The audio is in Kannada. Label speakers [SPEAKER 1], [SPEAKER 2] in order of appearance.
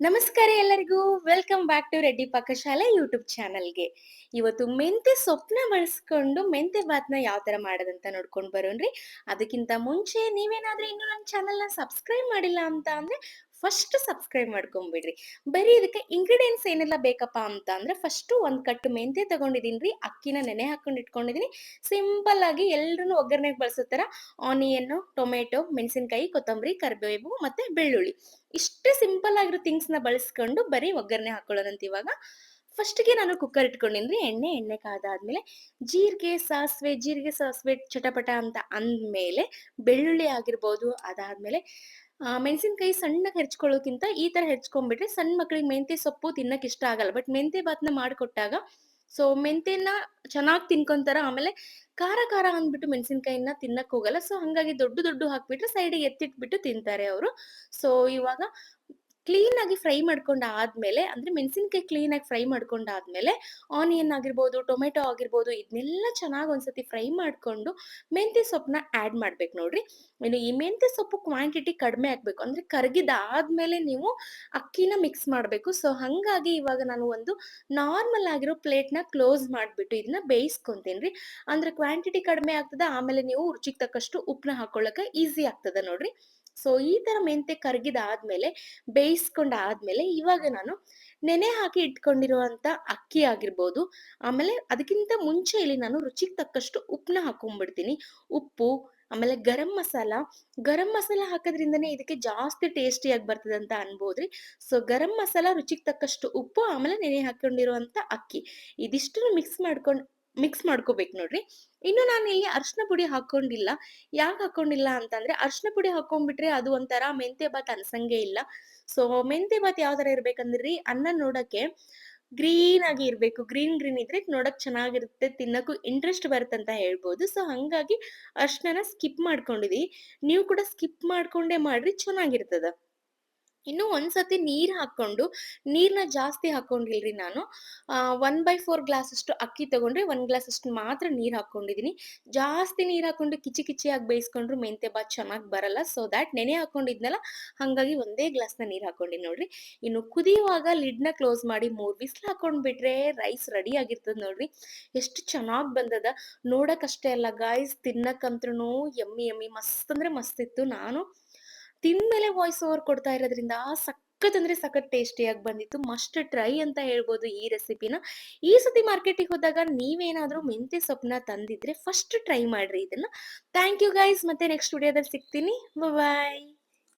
[SPEAKER 1] ನಮಸ್ಕಾರ ಎಲ್ಲರಿಗೂ. Welcome back to Reddy ಪಾಕಶಾಲೆ YouTube ಚಾನಲ್ಗೆ ಇವತ್ತು ಮೆಂತೆ ಸೊಪ್ಪನ್ನ ಬಳಸ್ಕೊಂಡು ಮೆಂತೆ ಬಾತ್ನ ಯಾವ ತರ ಮಾಡೋದಂತ ನೋಡ್ಕೊಂಡು ಬರೋಣ್ರಿ. ಅದಕ್ಕಿಂತ ಮುಂಚೆ ನೀವೇನಾದರೂ ಇನ್ನೂ ನನ್ನ ಚಾನಲ್ನ ಸಬ್ಸ್ಕ್ರೈಬ್ ಮಾಡಿಲ್ಲ ಅಂತ ಅಂದ್ರೆ ಫಸ್ಟ್ ಸಬ್ಸ್ಕ್ರೈಬ್ ಮಾಡ್ಕೊಂಬಿಡ್ರಿ. ಬರೀ ಇದಕ್ಕೆ ಇಂಗ್ರೀಡಿಯೆಂಟ್ಸ್ ಏನೆಲ್ಲ ಬೇಕಪ್ಪ ಅಂತ ಅಂದ್ರೆ ಫಸ್ಟ್ ಒಂದ್ ಕಟ್ಟು ಮೆಂತೆ ತಗೊಂಡಿದ್ದೀನಿ ರೀ ಅಕ್ಕಿನ ನೆನೆ ಹಾಕೊಂಡು ಇಟ್ಕೊಂಡಿದ್ದೀನಿ ಸಿಂಪಲ್ ಆಗಿ ಎಲ್ಲರೂ ಒಗ್ಗರಣೆಗೆ ಬಳಸೋ ತರ ಆನಿಯನ್ ಟೊಮೆಟೊ ಮೆಣಸಿನಕಾಯಿ, ಕೊತ್ತಂಬರಿ, ಕರಿಬೇವು ಮತ್ತೆ ಬೆಳ್ಳುಳ್ಳಿ. ಇಷ್ಟೇ ಸಿಂಪಲ್ ಆಗಿರೋ ಥಿಂಗ್ಸ್ನ ಬಳಸ್ಕೊಂಡು ಬರೀ ಒಗ್ಗರಣೆ ಹಾಕೊಳ್ಳೋದಂತ ಇವಾಗ. ಫಸ್ಟ್ಗೆ ನಾನು ಕುಕ್ಕರ್ ಇಟ್ಕೊಂಡಿನ್ರಿ, ಎಣ್ಣೆ ಎಣ್ಣೆ ಕಾದಾದ್ಮೇಲೆ ಜೀರಿಗೆ, ಸಾಸಿವೆ ಜೀರಿಗೆ, ಸಾಸಿವೆ ಚಟಪಟ ಅಂತ ಅಂದ್ಮೇಲೆ ಬೆಳ್ಳುಳ್ಳಿ ಆಗಿರ್ಬೋದು, ಅದಾದ್ಮೇಲೆ ಮೆಣಸಿನ್ಕಾಯಿ ಸಣ್ಣಗೆ ಹೆಚ್ಕೊಳ್ಳೋಕ್ಕಿಂತ ಈ ತರ ಹೆಚ್ಕೊಂಡ್ಬಿಟ್ರೆ ಸಣ್ಣ ಮಕ್ಕಳಿಗೆ ಮೆಂತೆ ಸೊಪ್ಪು ತಿನ್ನಕ್ ಇಷ್ಟ ಆಗಲ್ಲ. ಬಟ್ ಮೆಂತೆ ಬಾತ್ನ ಮಾಡಿಕೊಟ್ಟಾಗ ಸೊ ಮೆಂತೆನ ಚೆನ್ನಾಗಿ ತಿನ್ಕೊಂತಾರ. ಆಮೇಲೆ ಖಾರ ಖಾರ ಅಂದ್ಬಿಟ್ಟು ಮೆಣಸಿನ್ಕಾಯಿನ ತಿನ್ನಕ್ ಹೋಗಲ್ಲ ಸೊ ಹಂಗಾಗಿ ದೊಡ್ಡ ದೊಡ್ಡ ಹಾಕ್ಬಿಟ್ರೆ ಸೈಡಿಗೆ ಎತ್ತಿಟ್ಬಿಟ್ಟು ತಿಂತಾರೆ ಅವರು. ಸೊ ಇವಾಗ ಕ್ಲೀನ್ ಆಗಿ ಫ್ರೈ ಮಾಡ್ಕೊಂಡು ಆದ್ಮೇಲೆ, ಅಂದ್ರೆ ಮೆಣಸಿನ್ಕಾಯಿ ಕ್ಲೀನ್ ಆಗಿ ಫ್ರೈ ಮಾಡ್ಕೊಂಡು ಆದ್ಮೇಲೆ, ಆನಿಯನ್ ಆಗಿರ್ಬೋದು, ಟೊಮೆಟೊ ಆಗಿರ್ಬೋದು ಇದನ್ನೆಲ್ಲ ಚೆನ್ನಾಗಿ ಒಂದ್ಸತಿ ಫ್ರೈ ಮಾಡ್ಕೊಂಡು ಮೆಂತ್ಯ ಸೊಪ್ಪನ್ನ ಆಡ್ ಮಾಡ್ಬೇಕು ನೋಡ್ರಿ. ಇನ್ನು ಈ ಮೆಂತ್ಯ ಸೊಪ್ಪು ಕ್ವಾಂಟಿಟಿ ಕಡಿಮೆ ಆಗ್ಬೇಕು. ಅಂದ್ರೆ ಕರಗಿದಾದ್ಮೇಲೆ ನೀವು ಅಕ್ಕಿನ ಮಿಕ್ಸ್ ಮಾಡ್ಬೇಕು. ಸೊ ಹಂಗಾಗಿ ಇವಾಗ ನಾನು ಒಂದು ನಾರ್ಮಲ್ ಆಗಿರೋ ಪ್ಲೇಟ್ನ ಕ್ಲೋಸ್ ಮಾಡ್ಬಿಟ್ಟು ಇದನ್ನ ಬೇಯಿಸ್ಕೊಂತೀನಿ ಅಂದ್ರೆ ಕ್ವಾಂಟಿಟಿ ಕಡಿಮೆ ಆಗ್ತದೆ, ಆಮೇಲೆ ನೀವು ರುಚಿಗೆ ತಕ್ಕಷ್ಟು ಉಪ್ಪನ್ನ ಹಾಕೊಳ್ಳೋಕೆ ಈಸಿ ಆಗ್ತದ ನೋಡ್ರಿ. ಸೊ, ಈ ತರ ಮೆಂತೆ ಕರಗಿದಾದ್ಮೇಲೆ, ಬೇಯಿಸ್ಕೊಂಡಾದ್ಮೇಲೆ ಇವಾಗ ನಾನು ನೆನೆ ಹಾಕಿ ಇಟ್ಕೊಂಡಿರುವಂತ ಅಕ್ಕಿ ಆಗಿರ್ಬೋದು, ಆಮೇಲೆ ಅದಕ್ಕಿಂತ ಮುಂಚೆ ಇಲ್ಲಿ ನಾನು ರುಚಿಗೆ ತಕ್ಕಷ್ಟು ಉಪ್ಪನ್ನ ಹಾಕೊಂಡ್ಬಿಡ್ತೀನಿ ಉಪ್ಪು, ಆಮೇಲೆ ಗರಂ ಮಸಾಲ. ಗರಂ ಮಸಾಲ ಹಾಕೋದ್ರಿಂದನೇ ಇದಕ್ಕೆ ಜಾಸ್ತಿ ಟೇಸ್ಟಿಯಾಗಿ ಬರ್ತದೆ ಅಂತ ಅನ್ಬೋದ್ರಿ. ಸೊ, ಗರಂ ಮಸಾಲ ರುಚಿಗೆ ತಕ್ಕಷ್ಟು ಉಪ್ಪು, ಆಮೇಲೆ ನೆನೆ ಹಾಕೊಂಡಿರುವಂಥ ಅಕ್ಕಿ. ಇದಿಷ್ಟನ್ನು ಮಿಕ್ಸ್ ಮಾಡ್ಕೊಂಡು ಮಿಕ್ಸ್ ಮಾಡ್ಕೋಬೇಕು ನೋಡ್ರಿ. ಇನ್ನು ನಾನು ಇಲ್ಲಿ ಅರ್ಶಿನ ಪುಡಿ ಹಾಕೊಂಡಿಲ್ಲ. ಯಾಕೆ ಹಾಕೊಂಡಿಲ್ಲ ಅಂತಂದ್ರೆ ಅರ್ಶಿನ ಪುಡಿ ಹಾಕೊಂಡ್ಬಿಟ್ರೆ ಅದು ಒಂಥರ ಮೆಂತೆ ಬಾತ್ ಅನ್ಸಂಗೆ ಇಲ್ಲ. ಸೊ ಮೆಂತೆ ಬಾತ್ ಯಾವ ತರ ಇರ್ಬೇಕಂದ್ರಿ? ಅನ್ನ ನೋಡಕ್ಕೆ ಗ್ರೀನ್ ಆಗಿ ಇರ್ಬೇಕು. ಗ್ರೀನ್ ಗ್ರೀನ್ ಇದ್ರೆ ನೋಡಕ್ ಚೆನ್ನಾಗಿರುತ್ತೆ, ತಿನ್ನಕ್ಕೂ ಇಂಟ್ರೆಸ್ಟ್ ಬರುತ್ತೆ ಅಂತ ಹೇಳ್ಬೋದು. ಸೊ ಹಂಗಾಗಿ ಅರ್ಶಿನ ಸ್ಕಿಪ್ ಮಾಡ್ಕೊಂಡಿದೀವಿ ನೀವು ಕೂಡ ಸ್ಕಿಪ್ ಮಾಡ್ಕೊಂಡೇ ಮಾಡ್ರಿ, ಚೆನ್ನಾಗಿರ್ತದ. ಇನ್ನು ಒಂದ್ಸತಿ ನೀರ್ ಹಾಕ್ಕೊಂಡು ನೀರನ್ನ ಜಾಸ್ತಿ ಹಾಕೊಂಡಿಲ್ರಿ ನಾನು. ಒನ್ ಬೈ ಫೋರ್ ಗ್ಲಾಸ್ ಅಷ್ಟು ಅಕ್ಕಿ ತಗೊಂಡ್ರೆ ಒನ್ ಗ್ಲಾಸ್ ಅಷ್ಟು ಮಾತ್ರ ನೀರು ಹಾಕೊಂಡಿದೀನಿ. ಜಾಸ್ತಿ ನೀರು ಹಾಕೊಂಡು ಕಿಚಿ ಕಿಚಿಯಾಗಿ ಬೇಯಿಸ್ಕೊಂಡ್ರು ಮೆಂತೆ ಬಾತ್ ಚೆನ್ನಾಗಿ ಬರಲ್ಲ. ಸೊ ದ್ಯಾಟ್ ನೆನೆ ಹಾಕೊಂಡಿದ್ನಲ್ಲ, ಹಂಗಾಗಿ ಒಂದೇ ಗ್ಲಾಸ್ನ ನೀರು ಹಾಕೊಂಡಿನಿ ನೋಡ್ರಿ. ಇನ್ನು ಕುದಿಯುವಾಗ ಲಿಡ್ನ ಕ್ಲೋಸ್ ಮಾಡಿ ಮೂರು ಬಿಸಿಲು ಹಾಕೊಂಡ್ಬಿಟ್ರೆ ರೈಸ್ ರೆಡಿ ಆಗಿರ್ತದ ನೋಡ್ರಿ. ಎಷ್ಟು ಚೆನ್ನಾಗಿ ಬಂದದ. ನೋಡಕ್ಕಷ್ಟೇ ಅಲ್ಲ ಗಾಯ್ಸ್ ತಿನ್ನಕ್ಕಂತ್ರೂ ಎಮ್ಮಿ ಎಮ್ಮಿ, ಮಸ್ತ್ ಅಂದ್ರೆ ಮಸ್ತ್ ಇತ್ತು. ನಾನು ತಿಂದ್ಮೇಲೆ ವಾಯ್ಸ್ ಓವರ್ ಕೊಡ್ತಾ ಇರೋದ್ರಿಂದ ಸಖತ್ ಅಂದ್ರೆ ಸಖತ್ ಟೇಸ್ಟಿಯಾಗಿ ಬಂದಿತ್ತು. ಮಸ್ಟ್ ಟ್ರೈ ಅಂತ ಹೇಳ್ಬೋದು ಈ ರೆಸಿಪಿನ ಈ ಸತಿ ಮಾರ್ಕೆಟಿಗೆ ಹೋದಾಗ ನೀವೇನಾದ್ರೂ ಮೆಂತ್ಯ ಸೊಪ್ಪನ್ನ ತಂದಿದ್ರೆ ಫಸ್ಟ್ ಟ್ರೈ ಮಾಡ್ರಿ ಇದನ್ನ. ಥ್ಯಾಂಕ್ ಯು ಗೈಸ್ ಮತ್ತೆ ನೆಕ್ಸ್ಟ್ ವಿಡಿಯೋದಲ್ಲಿ ಸಿಗ್ತೀನಿ. ಬಾಯ್